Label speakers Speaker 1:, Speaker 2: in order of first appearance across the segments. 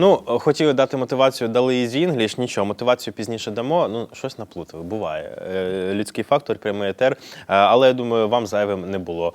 Speaker 1: Ну, е, хотіли дати мотивацію, дали Easy English, нічого, мотивацію пізніше дамо. Ну, щось наплутали, буває. Е, Людський фактор, прямий етер. Е, Але я думаю, вам зайвим не було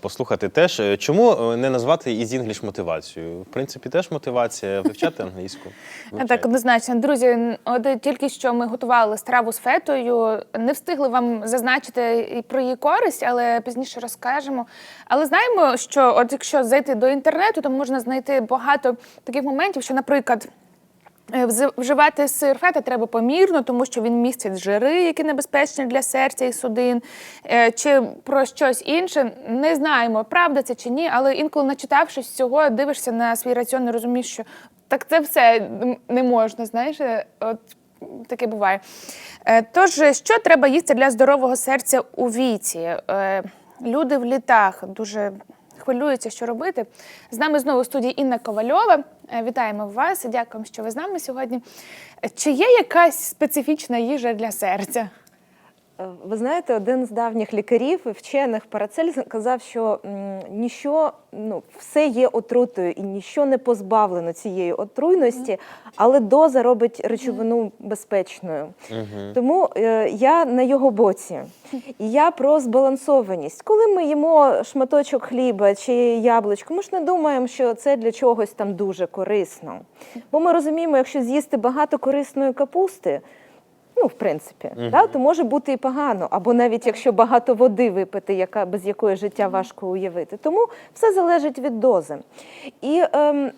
Speaker 1: послухати теж. Чому не назвати Easy English мотивацією? В принципі, теж мотивація вивчати англійську.
Speaker 2: Так, однозначно. Друзі, от тільки що ми готували страву з фетою. Не встигли вам зазначити і про її користь, але пізніше розкажемо. Але знаємо, що от якщо зайти до інтернету, то можна знайти багато таких моментів, що, наприклад. е, Вживати сир фета треба помірно, тому що він містить жири, які небезпечні для серця і судин, Е, чи про щось інше. Не знаємо, правда це чи ні, але інколи, начитавшись цього, дивишся на свій раціон і розумієш, що так це все не можна, знаєш, е, от таке буває. Тож, що треба їсти для здорового серця у віці? Люди в літах дуже хвилюються, що робити. З нами знову в студії Інна Ковальова. Е, Вітаємо вас дякуємо, що ви з нами сьогодні. Чи є якась специфічна їжа для серця?
Speaker 3: Е, Ви знаєте, один з давніх лікарів і вчених Парацельс казав, що ніщо, ну, все є отрутою і ніщо не позбавлено цієї отруйності, але доза робить речовину безпечною. Тому е, я на його боці. І я про збалансованість. Коли ми їмо шматочок хліба чи яблучко, ми ж не думаємо, що це для чогось там дуже корисно. Бо ми розуміємо, якщо з'їсти багато корисної капусти, ну, в принципі, да, то може бути і погано, або навіть якщо багато води випити, яка, без якої життя важко уявити. Тому все залежить від дози. І ем,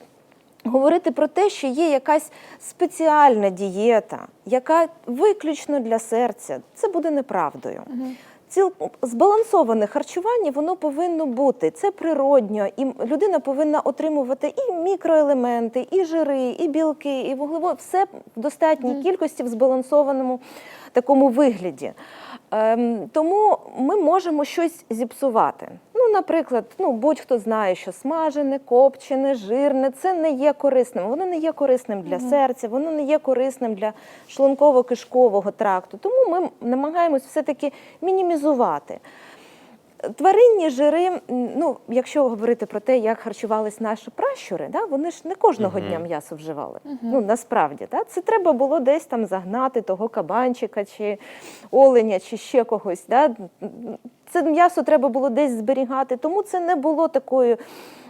Speaker 3: говорити про те, що є якась спеціальна дієта, яка виключно для серця, це буде неправдою. Ціл збалансоване харчування воно повинно бути. Це природньо, і людина повинна отримувати і мікроелементи, і жири, і білки, і вуглеводи. Все в достатній кількості в збалансованому такому вигляді. Ем, тому ми можемо щось зіпсувати. Ну, наприклад, ну будь-хто знає, що смажене, копчене, жирне це не є корисним. Воно не є корисним для серця, воно не є корисним для шлунково-кишкового тракту. Тому ми намагаємось все-таки мінімізувати. Тваринні жири, ну, якщо говорити про те, як харчувались наші пращури, да, вони ж не кожного дня м'ясо вживали. Ну, насправді, да, це треба було десь там загнати того кабанчика, чи оленя, чи ще когось. Да. Це м'ясо треба було десь зберігати, тому це не було такою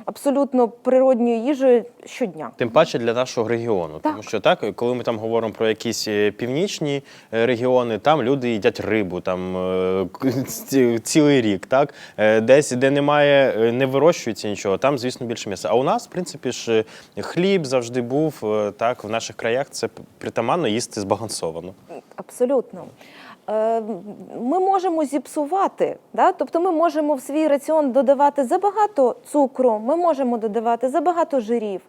Speaker 3: абсолютно природньою їжею щодня.
Speaker 1: Тим паче для нашого регіону, тому що так, коли ми там говоримо про якісь е, північні е, регіони, там люди їдять рибу там е, цілий рік. Так десь, де немає, не вирощується нічого, там, звісно, більше м'яса. А у нас, в принципі, ж хліб завжди був так. В наших краях це притаманно їсти збалансовано.
Speaker 3: Абсолютно. Е, Ми можемо зіпсувати, да? тобто ми можемо в свій раціон додавати забагато цукру, ми можемо додавати забагато жирів,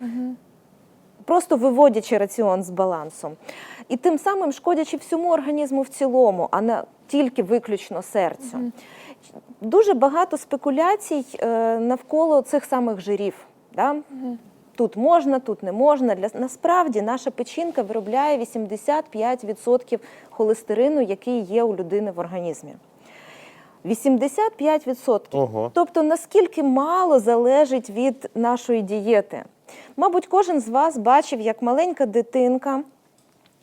Speaker 3: просто виводячи раціон з балансом. І тим самим шкодячи всьому організму в цілому, а не тільки виключно серцю. Дуже багато спекуляцій е, навколо цих самих жирів. Да? Тут можна, тут не можна. Для насправді наша печінка виробляє 85% холестерину, який є у людини в організмі. 85%.
Speaker 1: Ого.
Speaker 3: Тобто наскільки мало залежить від нашої дієти. Мабуть, кожен з вас бачив, як маленька дитинка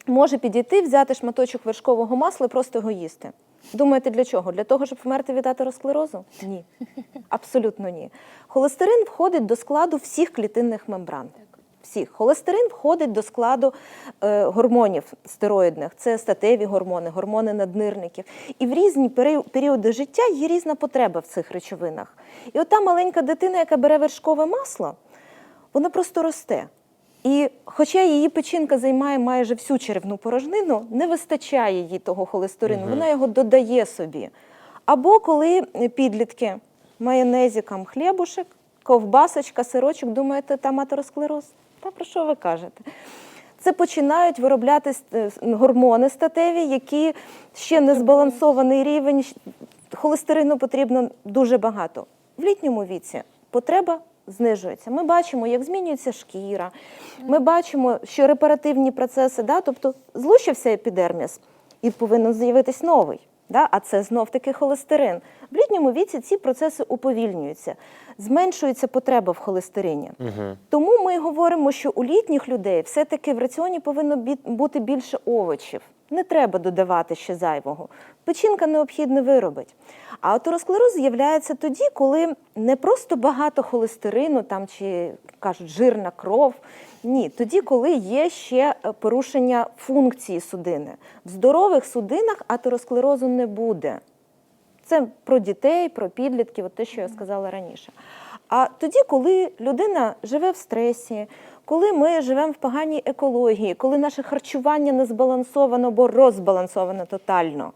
Speaker 3: може підійти, взяти шматочок вершкового масла і просто його їсти. Думаєте, для чого? Для того, щоб вмерти від атеросклерозу? Ні. Абсолютно ні. Холестерин входить до складу всіх клітинних мембран. Всіх. Холестерин входить до складу е, гормонів стероїдних. Це статеві гормони, гормони наднирників. І в різні періоди життя є різна потреба в цих речовинах. І ота маленька дитина, яка бере вершкове масло, вона просто росте. І хоча її печінка займає майже всю черевну порожнину, не вистачає їй того холестерину, вона його додає собі. Або коли підлітки майонезиком хлібушек, ковбасочка, сирочок, думаєте, там атеросклероз? Та про що ви кажете? Це починають виробляти е, гормони статеві, які ще не збалансований рівень. Холестерину потрібно дуже багато. В літньому віці потреба знижується. Ми бачимо, як змінюється шкіра. Ми бачимо, що репаративні процеси, да, тобто злущився епідерміс і повинен з'явитись новий. да? а це знов таки холестерин. В літньому віці ці процеси уповільнюються, зменшується потреба в холестерині. Тому ми говоримо, що у літніх людей все-таки в раціоні повинно бути більше овочів. Не треба додавати ще зайвого. Печінка необхідно виробить. А атеросклероз з'являється тоді, коли не просто багато холестерину там чи кажуть жирна кров. Ні, тоді, коли є ще е, порушення функції судини. В здорових судинах атеросклерозу не буде. Це про дітей, про підлітків, от те, що я сказала раніше. А тоді, коли людина живе в стресі, коли ми живемо в поганій екології, коли наше харчування не збалансовано або розбалансовано тотально,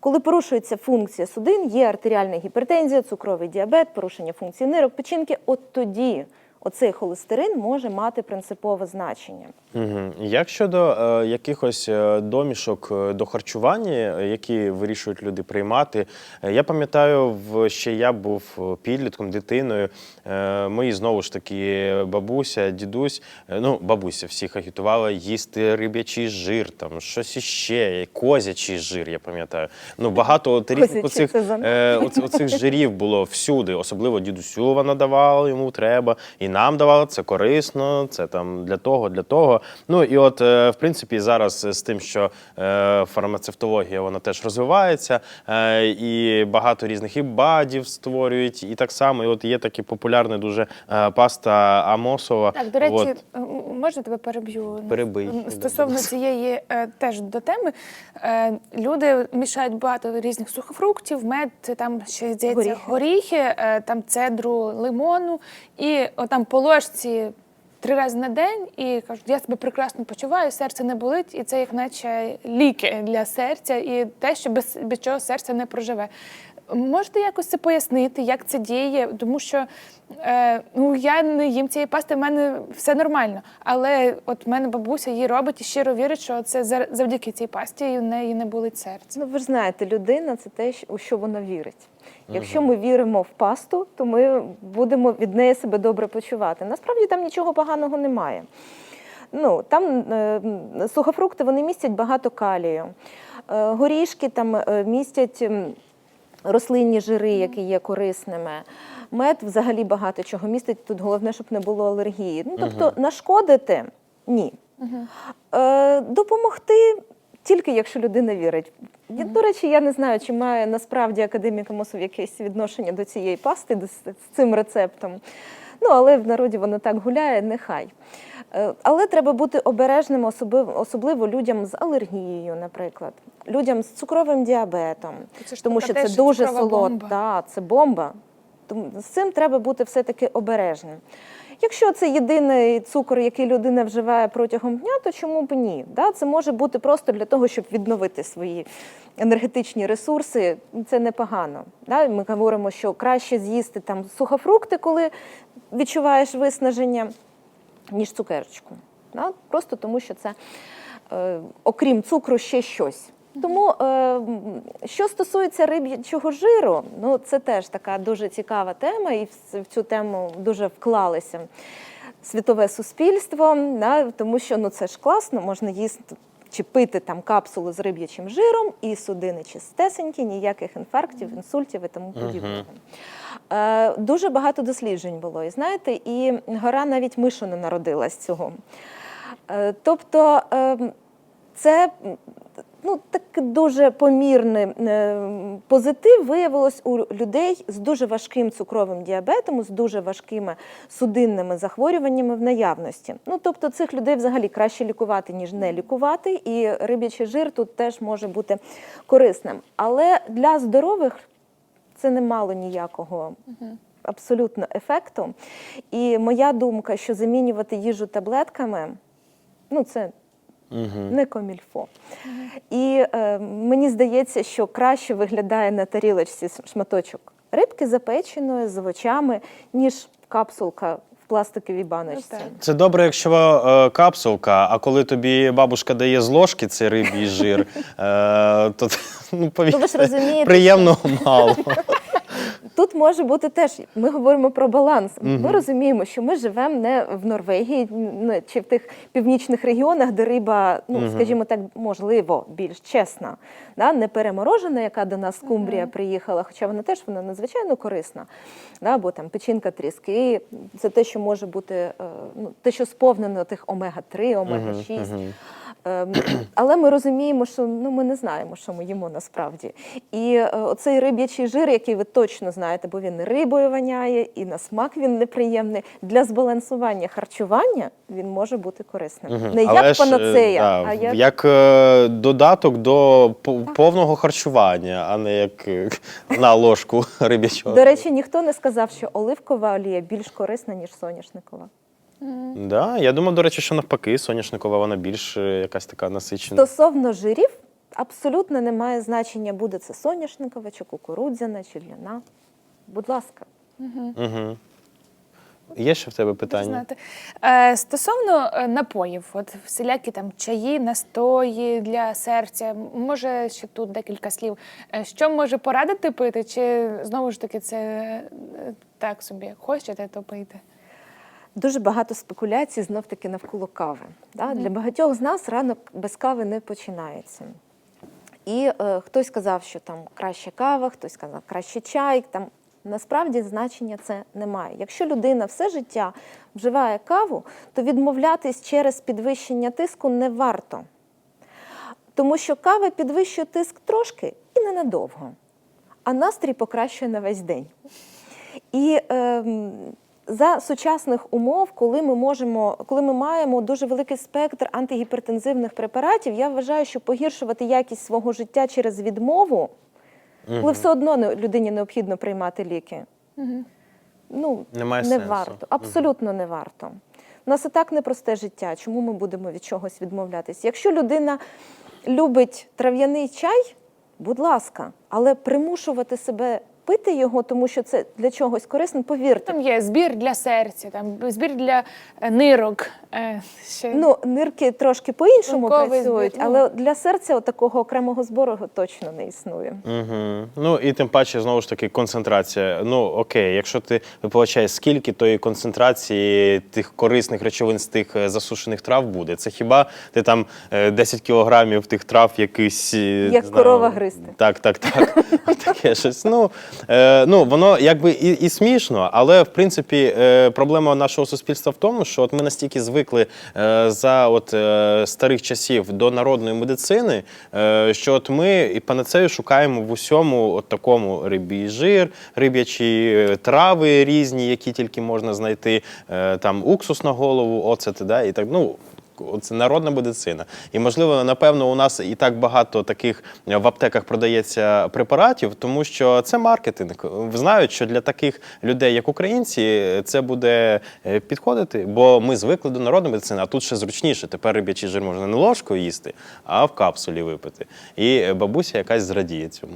Speaker 3: коли порушується функція судин, є артеріальна гіпертензія, цукровий діабет, порушення функції нирок, печінки, от тоді оцей холестерин може мати принципове значення.
Speaker 1: Угу. Як щодо е, якихось е, домішок е, до харчування, які вирішують люди приймати, Е, я пам'ятаю, ще я був підлітком, дитиною. Е, мої знову ж таки бабуся, дідусь, ну бабуся всіх агітувала їсти риб'ячий жир, там щось іще, козячий жир, я пам'ятаю. Ну багато от різних оцих, е, оцих жирів було всюди, особливо дідусю вона давала, йому треба, і нам давала, це корисно, це там для того, для того. Ну і от, е, в принципі, зараз з тим, що е, фармацевтологія вона теж розвивається, е, і багато різних і бадів створюють, і так само, і от є такі популярна дуже паста Амосова.
Speaker 2: Так, до речі,
Speaker 1: От.
Speaker 2: можна тебе переб'ю?
Speaker 1: Перебий.
Speaker 2: Стосовно цієї теж до теми, люди мішають багато різних сухофруктів, мед, там ще здається,
Speaker 3: Горіхи.
Speaker 2: горіхи, там цедру лимону, і отам по ложці три рази на день, і кажуть, я себе прекрасно почуваю, серце не болить, і це як наче ліки для серця, і те, що без, без чого серце не проживе. Можете якось це пояснити, як це діє? Тому що е, ну, я не їм цієї пасти, в мене все нормально. Але от в мене бабуся її робить і щиро вірить, що це за- завдяки цій пасті і в неї не болить серце.
Speaker 3: Ну, ви ж знаєте, людина це те, у що вона вірить. Якщо ми віримо в пасту, то ми будемо від неї себе добре почувати. Насправді там нічого поганого немає. Ну, там е, сухофрукти вони містять багато калію. Е, горішки там е, містять рослинні жири, які є корисними. Мед взагалі багато чого містить. Тут головне, щоб не було алергії. Ну, тобто, нашкодити ні. Е, допомогти тільки якщо людина вірить. До речі, я не знаю, чи має насправді академік Амосов якесь відношення до цієї пасти, до, з цим рецептом. Ну, але в народі воно так гуляє, нехай. Е, Але треба бути обережним, особливо, особливо людям з алергією, наприклад, людям з цукровим діабетом,
Speaker 2: Це ж
Speaker 3: тому що це дуже. Да, це бомба. Тому з цим треба бути все-таки обережним. Якщо це єдиний цукор, який людина вживає протягом дня, то чому б ні? Да? Це може бути просто для того, щоб відновити свої енергетичні ресурси. Це непогано. Да? Ми говоримо, що краще з'їсти там сухофрукти, коли відчуваєш виснаження, ніж цукерочку. Да? Просто тому, що це, е, окрім цукру, ще щось. Тому, е, що стосується риб'ячого жиру, ну це теж така дуже цікава тема, і в цю тему дуже вклалися світове суспільство, да, тому що ну це ж класно, можна їсти чи пити там капсулу з риб'ячим жиром, і судини чистесенькі, ніяких інфарктів, інсультів і тому подібного. Е, дуже багато досліджень було. І знаєте, і гора навіть мишу не народила з цього. Е, тобто ем, це ну, такий дуже помірний е, позитив виявилось у людей з дуже важким цукровим діабетом, з дуже важкими судинними захворюваннями в наявності. Ну, тобто цих людей взагалі краще лікувати, ніж не лікувати, і риб'ячий жир тут теж може бути корисним. Але для здорових це не мало ніякого. Абсолютно ефекту. І моя думка, що замінювати їжу таблетками, ну це не комільфо. І е, мені здається, що краще виглядає на тарілочці шматочок рибки запеченої з овочами, ніж капсулка в пластиковій баночці.
Speaker 2: Ну.
Speaker 1: Це добре, якщо е, капсулка, а коли тобі бабушка дає з ложки цей риб'їй жир, е, то ну, повір,
Speaker 3: Ну, ви ж розумієте,
Speaker 1: приємно мало.
Speaker 3: тут може бути теж. Ми говоримо про баланс. Ми розуміємо, що ми живемо не в Норвегії чи в тих північних регіонах, де риба, ну скажімо так, можливо, більш чесна, да? не переморожена, яка до нас з Кумбрія приїхала, хоча вона теж вона надзвичайно корисна. Да? Бо там печінка тріски, це те, що може бути, е, ну, те, що сповнено тих омега-3, омега-6. Ем, Але ми розуміємо, що ну, ми не знаємо, що ми їмо насправді. І е, оцей риб'ячий жир, який ви точно знаєте, бо він рибою воняє, і на смак він неприємний. Для збалансування харчування він може бути корисним.
Speaker 1: Мгм.
Speaker 3: Не
Speaker 1: Але
Speaker 3: як
Speaker 1: ж, е,
Speaker 3: панацея,
Speaker 1: да,
Speaker 3: а як,
Speaker 1: як е, додаток до по- повного харчування, а не як на ложку риб'ячого.
Speaker 3: до речі, ніхто не сказав, що оливкова олія більш корисна, ніж соняшникова.
Speaker 1: Да, я думав, до речі, що навпаки, соняшникова вона більш е, якась така насичена.
Speaker 3: Стосовно жирів, абсолютно не має значення, буде це соняшникова, чи кукурудзяна, чи ляна. Будь ласка.
Speaker 1: Угу. Є ще в тебе питання?
Speaker 2: Е, стосовно е, напоїв, от всілякі там чаї, настої для серця. Може, ще тут декілька слів. Е, Що може порадити пити? Чи знову ж таки це так собі хочете, то пийте?
Speaker 3: Дуже багато спекуляцій знов таки навколо кави. Да? Для багатьох з нас ранок без кави не починається. І е, хтось сказав, що там краще кава, хтось сказав краще чай. Там насправді значення це немає. Якщо людина все життя вживає каву, то відмовлятись через підвищення тиску не варто. Тому що кава підвищує тиск трошки і ненадовго, а настрій покращує на весь день. І ем, за сучасних умов, коли ми можемо, коли ми маємо дуже великий спектр антигіпертензивних препаратів, я вважаю, що погіршувати якість свого життя через відмову, коли все одно не- людині необхідно приймати ліки. Ну,
Speaker 1: Немає
Speaker 3: не
Speaker 1: сенсу.
Speaker 3: варто, абсолютно не варто. У нас і так непросте життя. Чому ми будемо від чогось відмовлятися? Якщо людина любить трав'яний чай, будь ласка, але примушувати себе пити його, тому що це для чогось корисно, повірте.
Speaker 2: Там є збір для серця, там збір для е, нирок. е, Ще.
Speaker 3: Ну, нирки трошки по-іншому працюють,
Speaker 2: збір, ну.
Speaker 3: але для серця от такого окремого збору точно не існує.
Speaker 1: Угу. Ну і тим паче, знову ж таки, концентрація. Ну окей, якщо ти получаєш скільки тої концентрації тих корисних речовин з тих е, засушених трав буде? Це хіба ти там е, 10 кілограмів тих трав якийсь.
Speaker 3: Як
Speaker 1: знаю,
Speaker 3: корова гризти.
Speaker 1: Так, так, так. Таке щось. Ну, е, ну воно якби і, і смішно, але в принципі е, проблема нашого суспільства в тому, що от ми настільки звикли е, за от старих часів до народної медицини, що от ми і панацею шукаємо в усьому от такому рибій жир, риб'ячі трави різні, які тільки можна знайти, там уксус на голову, оцет, да, і так. Ну, це народна медицина. І можливо, напевно, у нас і так багато таких е, в аптеках продається препаратів, тому що це маркетинг. Знають, що для таких людей, як українці, це буде е, підходити, бо ми звикли до народної медицини, а тут ще зручніше. Тепер риб'ячий жир можна не ложкою їсти, а в капсулі випити. І е, бабуся якась зрадіє цьому.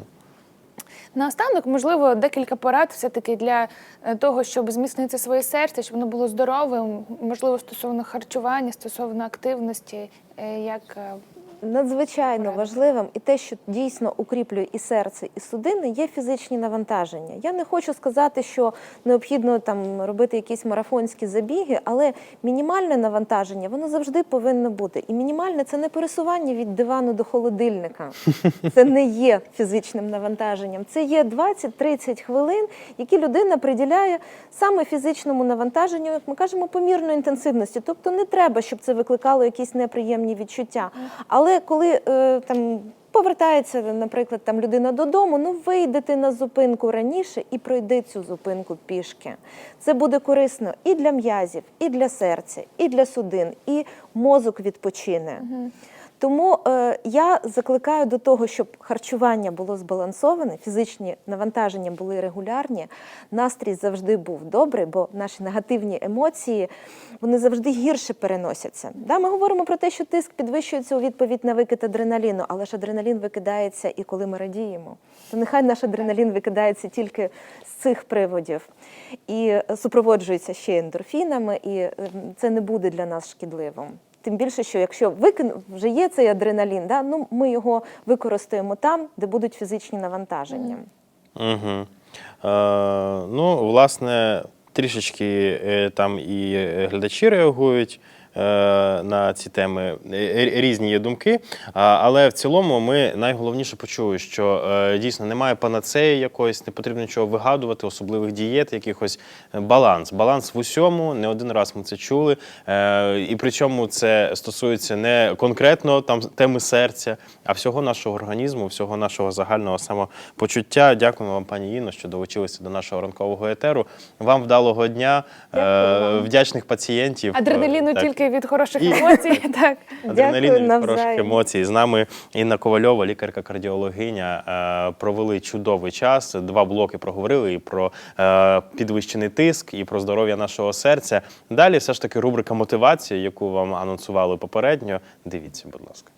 Speaker 2: Наостанок, можливо, декілька порад все-таки для е, того, щоб зміцнити своє серце, щоб воно було здоровим, можливо, стосовно харчування, стосовно активності, е, як е,
Speaker 3: Надзвичайно важливим і те, що дійсно укріплює і серце, і судини, є фізичні навантаження. Я не хочу сказати, що необхідно там робити якісь марафонські забіги, але мінімальне навантаження воно завжди повинно бути. І мінімальне це не пересування від дивану до холодильника. Це не є фізичним навантаженням. Це є 20-30 хвилин, які людина приділяє саме фізичному навантаженню, як ми кажемо, помірної інтенсивності. Тобто не треба, щоб це викликало якісь неприємні відчуття. Але коли е, там повертається, наприклад, там людина додому, ну вийдете на зупинку раніше і пройди цю зупинку пішки. Це буде корисно і для м'язів, і для серця, і для судин, і мозок відпочине. Тому е, я закликаю до того, щоб харчування було збалансоване, фізичні навантаження були регулярні, настрій завжди був добрий, бо наші негативні емоції вони завжди гірше переносяться. Да, ми говоримо про те, що тиск підвищується у відповідь на викид адреналіну, але ж адреналін викидається і коли ми радіємо. То нехай наш адреналін викидається тільки з цих приводів і е, супроводжується ще ендорфінами, і е, це не буде для нас шкідливим. Тим більше, що якщо викин вже є цей адреналін, да, ну ми його використаємо там, де будуть фізичні навантаження.
Speaker 1: Угу. Е, власне, трішечки е, там і глядачі реагують. Е, На ці теми Е, різні є думки, але в цілому ми найголовніше почули, що е, дійсно немає панацеї якоїсь, не потрібно нічого вигадувати, особливих дієт, якихось е, баланс. Баланс в усьому. Не один раз ми це чули. Е, І причому це стосується не конкретно там теми серця, а всього нашого організму, всього нашого загального самопочуття. Дякуємо вам, пані Інно, що долучилися до нашого ранкового етеру. Вам вдалого дня, е,
Speaker 3: Дякую
Speaker 1: вдячних пацієнтів.
Speaker 2: Адреналіну
Speaker 1: Е, так.
Speaker 2: тільки від хороших
Speaker 1: І-
Speaker 2: емоцій. Так.
Speaker 3: Дякую,
Speaker 1: від хороших
Speaker 3: навзаєм.
Speaker 1: емоцій. З нами Інна Ковальова, лікарка-кардіологиня. е, Провели чудовий час. Два блоки проговорили і про е, підвищений тиск, і про здоров'я нашого серця. Далі все ж таки рубрика мотивація, яку вам анонсували попередньо. Дивіться, будь ласка.